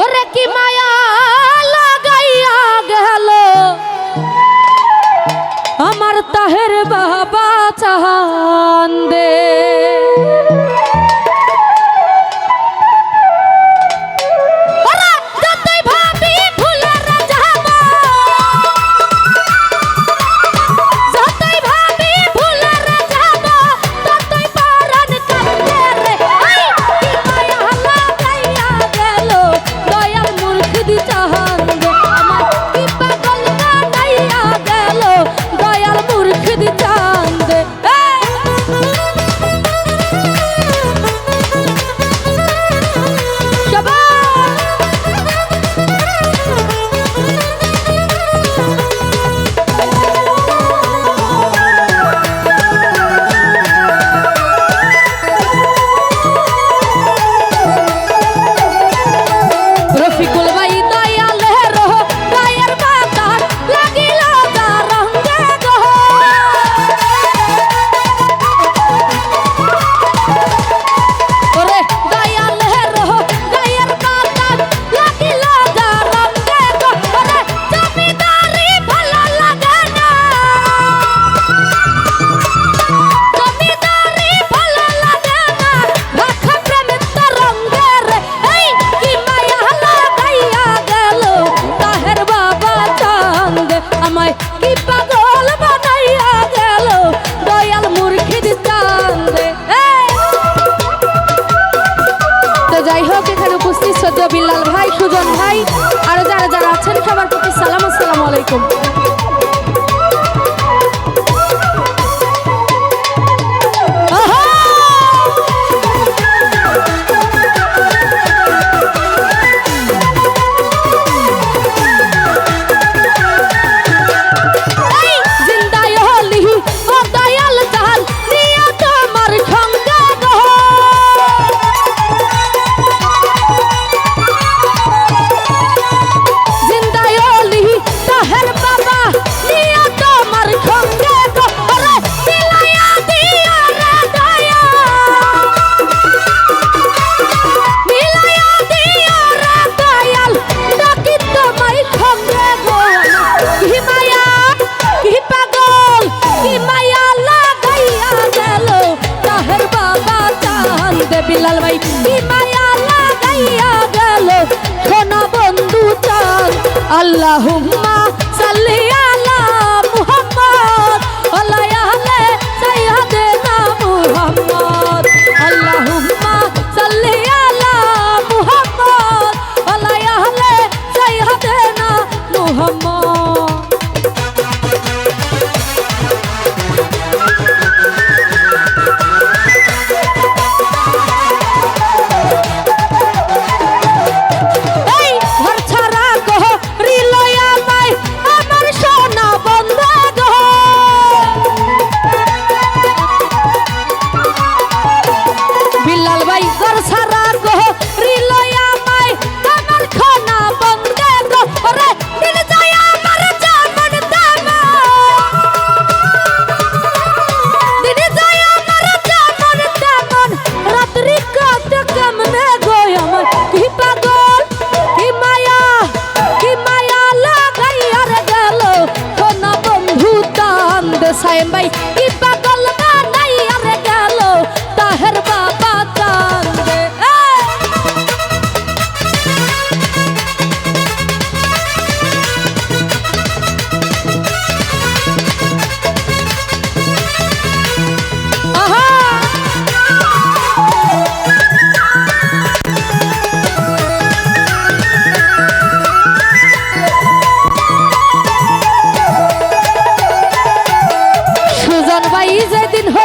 ওরে কি মায়া লাগাইয়া গেল? আমার তাহের বাবা চাহান দে। আল্লাহ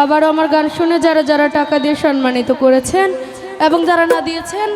আবার আমার গান শুনে যারা যারা টাকা দিয়ে সম্মানিত করেছেন এবং যারা না দিয়েছেন